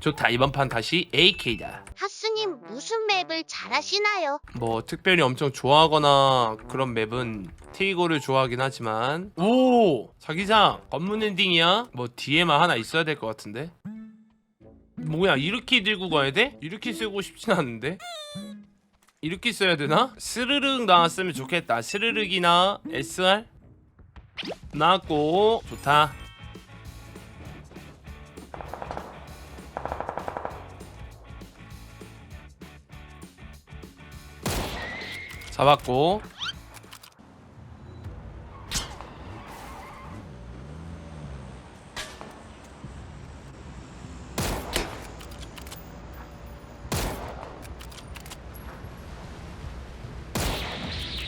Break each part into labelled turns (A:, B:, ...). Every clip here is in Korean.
A: 좋다. 이번 판 다시 AK다.
B: 하스님 무슨 맵을 잘하시나요?
A: 뭐 특별히 엄청 좋아하거나 그런 맵은 테이거를 좋아하긴 하지만. 오! 자기장! 검문 엔딩이야? 뭐 뒤에만 하나 있어야 될 것 같은데? 뭐야 이렇게 들고 가야 돼? 이렇게 쓰고 싶진 않은데? 이렇게 써야 되나? 스르륵 나왔으면 좋겠다. 스르륵이나 SR 나왔고. 좋다 잡았고.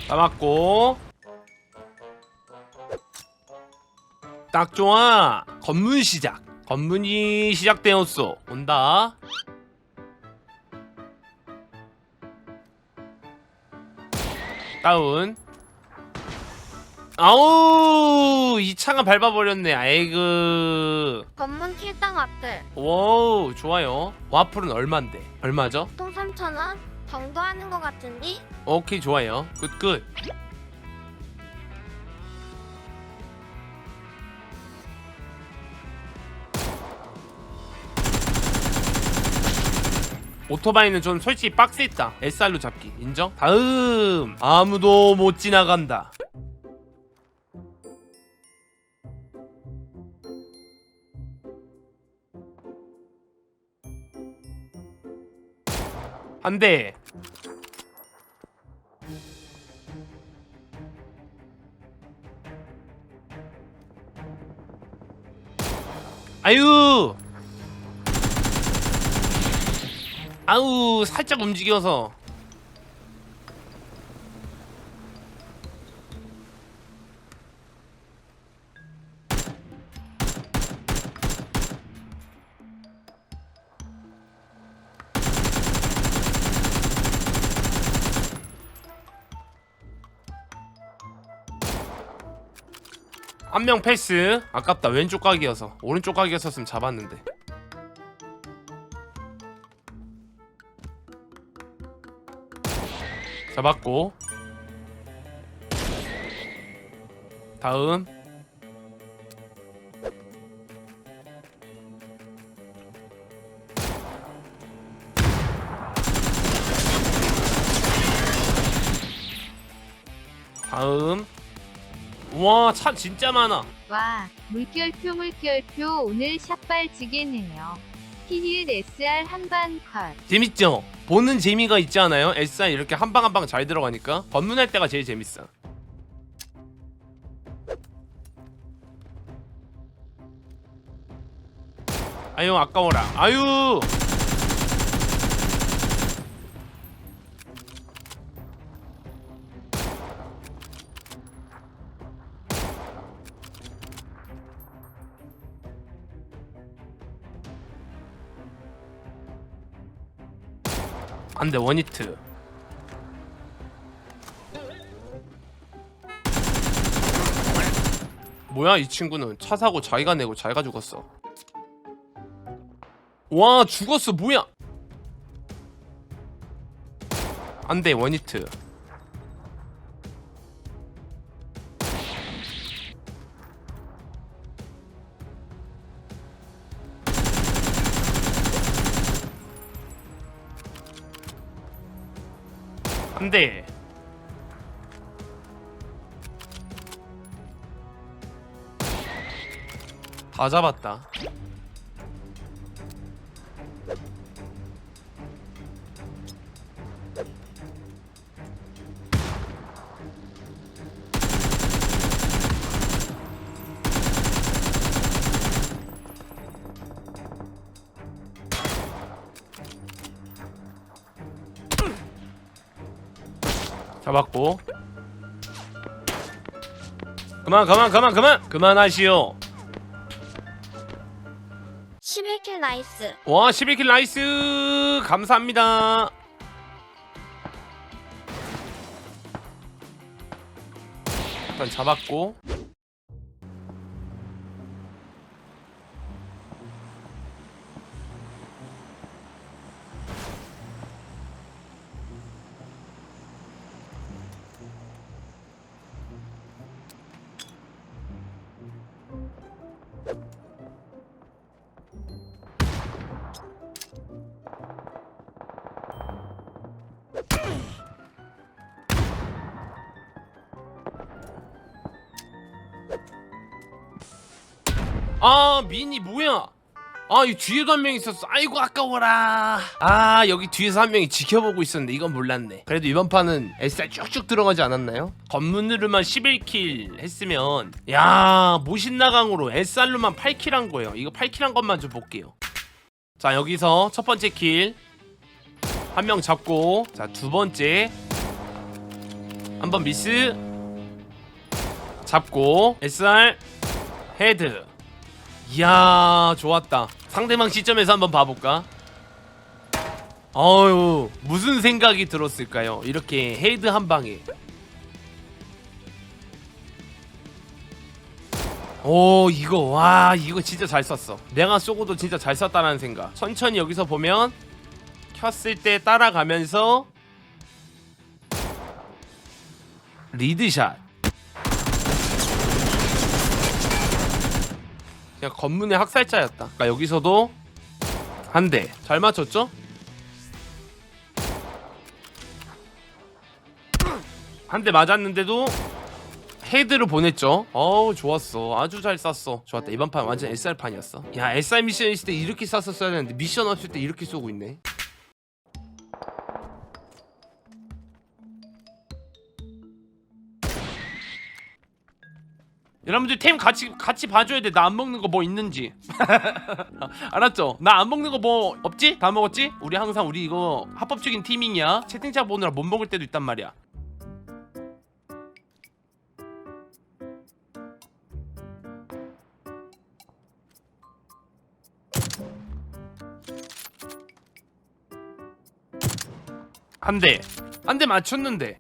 A: 잡았고. 딱 좋아. 검문 시작. 검문이 시작되었어 온다 다운. 아우 이 차가 밟아버렸네. 아이그
B: 검문 킬당 앞들
A: 오 좋아요. 와플은 얼만데? 얼마죠?
B: 보통 3,000원? 정도 하는 것 같은데?
A: 오케이 좋아요. 굿굿 오토바이는 좀 솔직히 빡세다. SR로 잡기. 인정? 다음. 아무도 못 지나간다. 한대. 아유 아우 살짝 움직여서. 한 명 패스. 아깝다. 왼쪽 각이어서. 오른쪽 각이었으면 잡았는데 잡았고. 다음. 다음. 와차 진짜 많아.
C: 와, 물결표 물결표. 오늘 샷발 지게네요. 히힐 SR 한반 컷.
A: 재밌죠? 보는 재미가 있지 않아요? SI 이렇게 한 방 한 방 잘 들어가니까 검문할 때가 제일 재밌어 아유 아까워라 아유 안돼 원히트. 뭐야 이 친구는? 차 사고 자기가 내고 자기가 죽었어. 와 죽었어 뭐야? 안돼 원히트 안돼 다 잡았다 잡았고. 그만 그만 그만 그만! 그만하시오.
B: 11킬 나이스.
A: 와 11킬 나이스! 감사합니다. 일단 잡았고 아 미니 뭐야? 아 이 뒤에도 한 명 있었어. 아이고 아까워라. 아 여기 뒤에서 한 명이 지켜보고 있었는데 이건 몰랐네. 그래도 이번 판은 SR 쭉쭉 들어가지 않았나요? 검문으로만 11킬 했으면 야 모신나강으로 SR로만 8킬 한 거예요. 이거 8킬 한 것만 좀 볼게요. 자 여기서 첫 번째 킬. 한 명 잡고 자 두 번째. 한 번 미스. 잡고 SR 헤드 이야 좋았다. 상대방 시점에서 한번 봐볼까? 어유 무슨 생각이 들었을까요? 이렇게 헤드 한 방에. 오 이거 와 이거 진짜 잘 쐈어. 내가 쏘고도 진짜 잘 쐈다라는 생각. 천천히 여기서 보면 켰을 때 따라가면서 리드샷 그냥 검문의 학살자였다. 그러니까 여기서도 한 대 잘 맞췄죠? 한 대 맞았는데도 헤드를 보냈죠. 어우 좋았어. 아주 잘 쐈어. 좋았다. 이번 판 완전 SR 판이었어. 야 SR 미션 있을 때 이렇게 쐈었어야 되는데 미션 없을 때 이렇게 쏘고 있네. 여러분들 템 같이 같이 봐줘야 돼. 나 안 먹는 거 뭐 있는지. 알았죠? 나 안 먹는 거 뭐 없지? 다 먹었지? 우리 항상 우리 이거 합법적인 팀이냐? 채팅창 보느라 못 먹을 때도 있단 말이야. 한 대. 한 대 맞췄는데.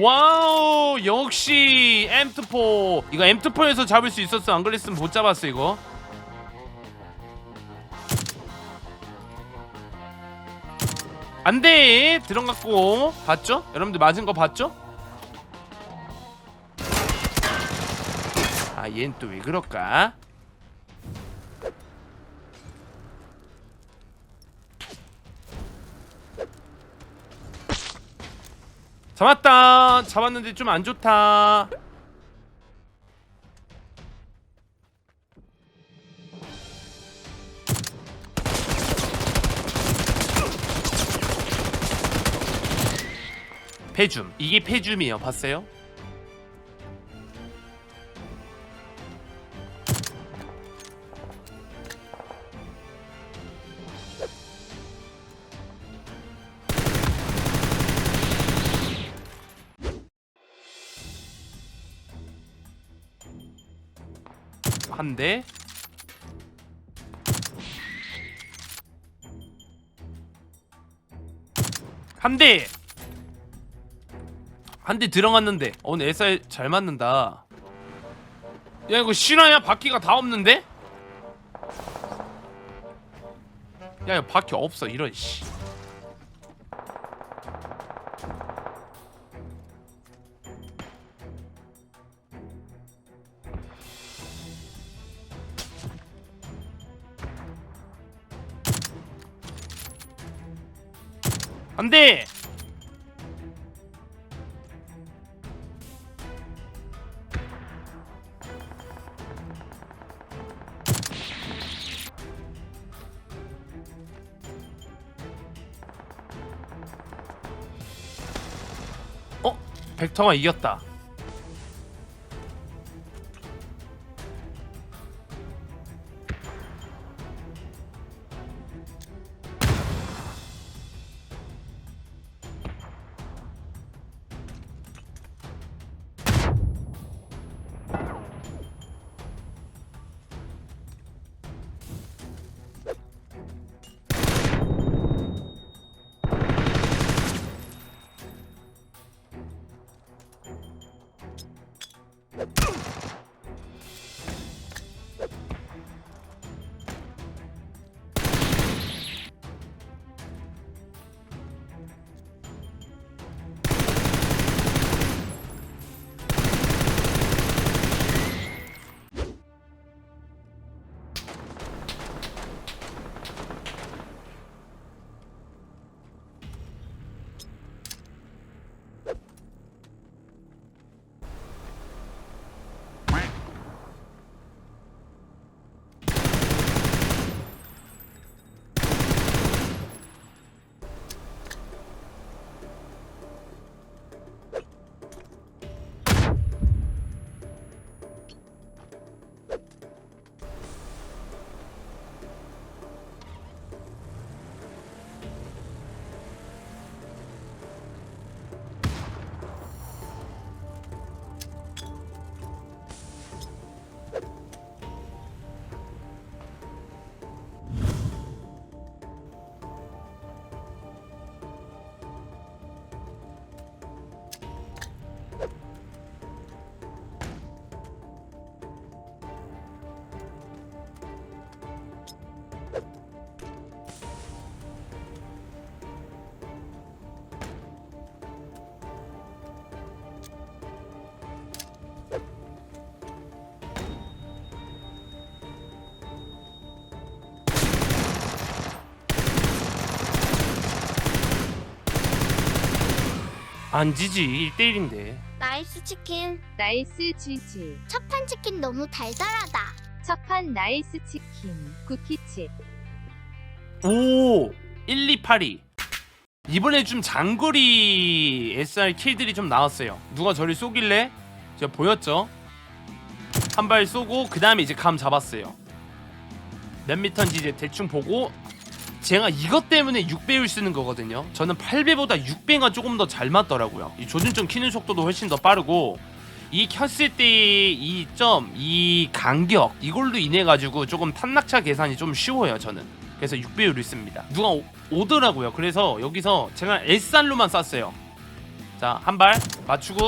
A: 와우 역시 M24 이거 M24에서 잡을 수 있었어 안 그랬으면 못 잡았어 이거 안돼 들어갔고 봤죠? 여러분들 맞은 거 봤죠? 아 얘는 또 왜 그럴까? 잡았다. 잡았는데 좀 안 좋다. 폐줌. 이게 폐줌이에요. 봤어요? 한 대. 한 대. 들어갔는데. 어, 오늘 SR 잘 맞는다. 야, 이거 실화야? 바퀴가 다 없는데? 야, 이거 바퀴 없어. 이런 씨. 안 돼! 어? 벡터가 이겼다. 안 지지 1대1인데
B: 나이스 치킨.
C: 나이스 GG.
B: 첫판 치킨 너무 달달하다.
C: 첫판 나이스 치킨. 쿠키칩.
A: 오 1282 이번에 좀 장거리 SR 킬들이 좀 나왔어요 누가 저를 쏘길래 제가 보였죠 한 발 쏘고 그 다음에 이제 감 잡았어요 몇 미터인지 이제 대충 보고 제가 이것 때문에 6배율 쓰는 거거든요. 저는 8배보다 6배가 조금 더 잘 맞더라고요. 이 조준점 키는 속도도 훨씬 더 빠르고 이 켰을 때의 이 점, 이 간격 이걸로 인해 가지고 조금 탄낙차 계산이 좀 쉬워요 저는. 그래서 6배율을 씁니다. 누가 오, 오더라고요. 그래서 여기서 제가 S살로만 쐈어요. 자 한 발 맞추고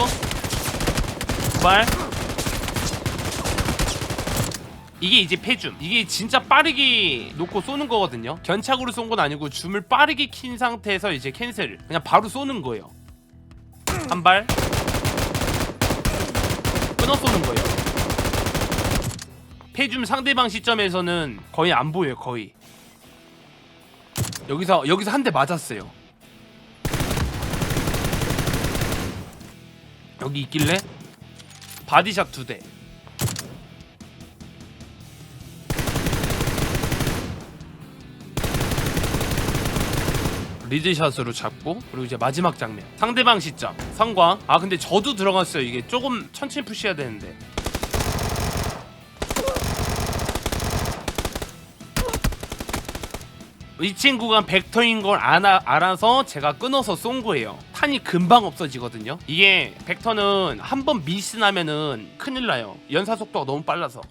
A: 두발 이게 이제 패줌. 이게 진짜 빠르게 놓고 쏘는 거거든요. 견착으로 쏜 건 아니고 줌을 빠르게 킨 상태에서 이제 캔슬. 그냥 바로 쏘는 거예요. 한 발. 끊어 쏘는 거예요. 패줌 상대방 시점에서는 거의 안 보여요 거의. 여기서 여기서 한 대 맞았어요. 여기 있길래? 바디샷 두대 리드샷으로 잡고 그리고 이제 마지막 장면. 상대방 시점. 성광. 아 근데 저도 들어갔어요. 이게 조금 천천히 푸시해야 되는데. 이 친구가 벡터인 걸 알아, 알아서 제가 끊어서 쏜 거예요. 탄이 금방 없어지거든요. 이게 벡터는 한 번 미스 나면은 큰일 나요. 연사 속도가 너무 빨라서